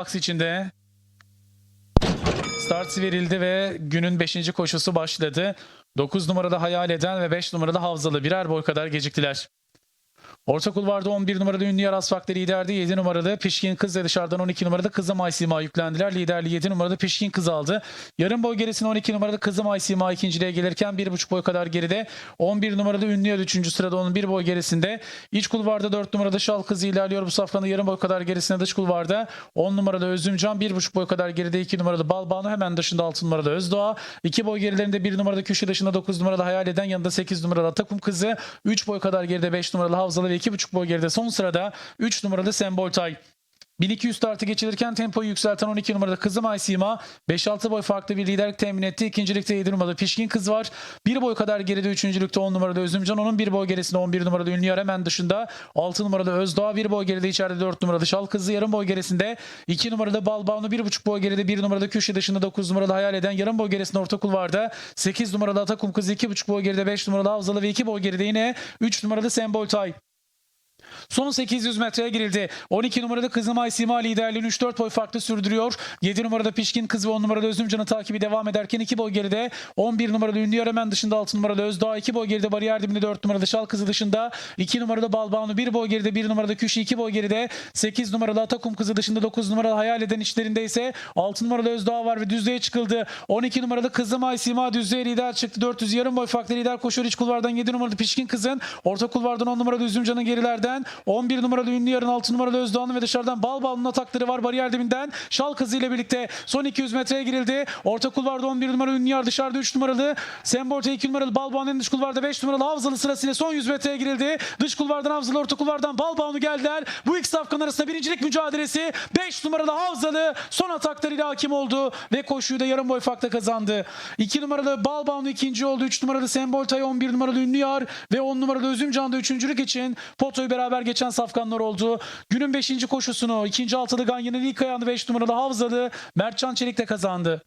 Box içinde start verildi ve günün 5. koşusu başladı. 9 numarada Hayal Eden ve 5 numarada Havzalı birer boy kadar geciktiler. Orta kulvarda 11 numarada Ünlü Yaras Vakti liderdi. 7 numaralı Pişkin Kız ve dışarıdan 12 numarada Kızım Aysima yüklendiler. Liderliği 7 numarada Pişkin Kız aldı. Yarım boy gerisine 12 numarada Kızım Aysima ikinciliğe gelirken 1,5 boy kadar geride. 11 numarada Ünlü Yar 3. sırada onun 1 boy gerisinde. İç kulvarda 4 numarada Şal Kızı ilerliyor. Bu safkanın yarım boy kadar gerisine dış kulvarda 10 numarada Özümcan 1,5 boy kadar geride 2 numarada Balbanu hemen dışında 6 numarada Özdoğa. 2 boy gerilerinde 1 numarada köşe dışında 9 numarada Hayal Eden yanında 8 numarada Atakum Kızı. 3 boy kadar geride 5 numaralı Havzalı ve 2,5 boy geride son sırada 3 numaralı Sembol Tay. 1200 startı geçilirken tempoyu yükselten 12 numarada Kızım Aysima 5-6 boy farklı bir liderlik temin etti. İkincilikte 7 numarada Pişkin Kız var. 1 boy kadar geride 3. 10 numarada Özümcan. Onun 1 boy gerisinde 11 numarada Ünlü Yar hemen dışında. 6 numarada Özdoğa 1 boy geride içeride 4 numarada Şal Kızı. Yarım boy gerisinde 2 numarada Balbağını 1,5 boy geride 1 numarada köşe dışında 9 numarada Hayal Eden. Yarım boy gerisinde orta kulvarda 8 numarada Atakum Kızı 2,5 boy geride 5 numarada Havzalı ve 2 boy geride yine 3 numarada Sembol Tay. Son 800 metreye girildi. 12 numarada Kızılay Sima liderliğini 3-4 boy farklı sürdürüyor. 7 numarada Pişkin Kız ve 10 numarada Özümcan'ın takibi devam ederken 2 boy geride. 11 numarada Ünlü Yar hemen dışında 6 numarada Özdağ 2 boy geride bariyer dibinde 4 numarada Şal Kızı dışında. 2 numarada Balbağını 1 boy geride 1 numarada Küşü 2 boy geride. 8 numarada Atakum Kızı dışında 9 numarada Hayal Eden içlerinde ise 6 numarada Özdağ var ve düzlüğe çıkıldı. 12 numarada Kızılay Sima düzlüğe lider çıktı. 400 yarım boy farklı lider koşuyor iç kulvardan 7 numarada Pişkin Kız'ın. Orta kulvardan 10 numarada Üzümcan'ın gerilerden. 11 numaralı Ünlü Yarın 6 numaralı Özdoğan'ın ve dışarıdan bal balının atakları var bariyer dibinden. Şal kızı ile birlikte son 200 metreye girildi. Orta kulvarda 11 numaralı Ünlü Yar dışarıda 3 numaralı. Sembolta 2 numaralı Balbağ'ın dış kulvarda 5 numaralı Havzalı sırasıyla son 100 metreye girildi. Dış kulvardan Havzalı orta kulvardan Balbağ'ını geldiler. Bu iki safkan arasında birincilik mücadelesi. 5 numaralı Havzalı son ataklarıyla hakim oldu ve koşuyu da yarım boy farkla kazandı. 2 numaralı Balbağ'ın ikinci oldu. 3 numaralı Semboltay 11 numaralı Ünlü Yar ve 10 numaralı Özümcan da üçüncülük için potoyu beraber geçen safkanlar oldu. Günün 5. koşusunu ikinci altılı Ganyan'ın ilk ayağını 5 numaralı Havzalı Mertcan Çelik de kazandı.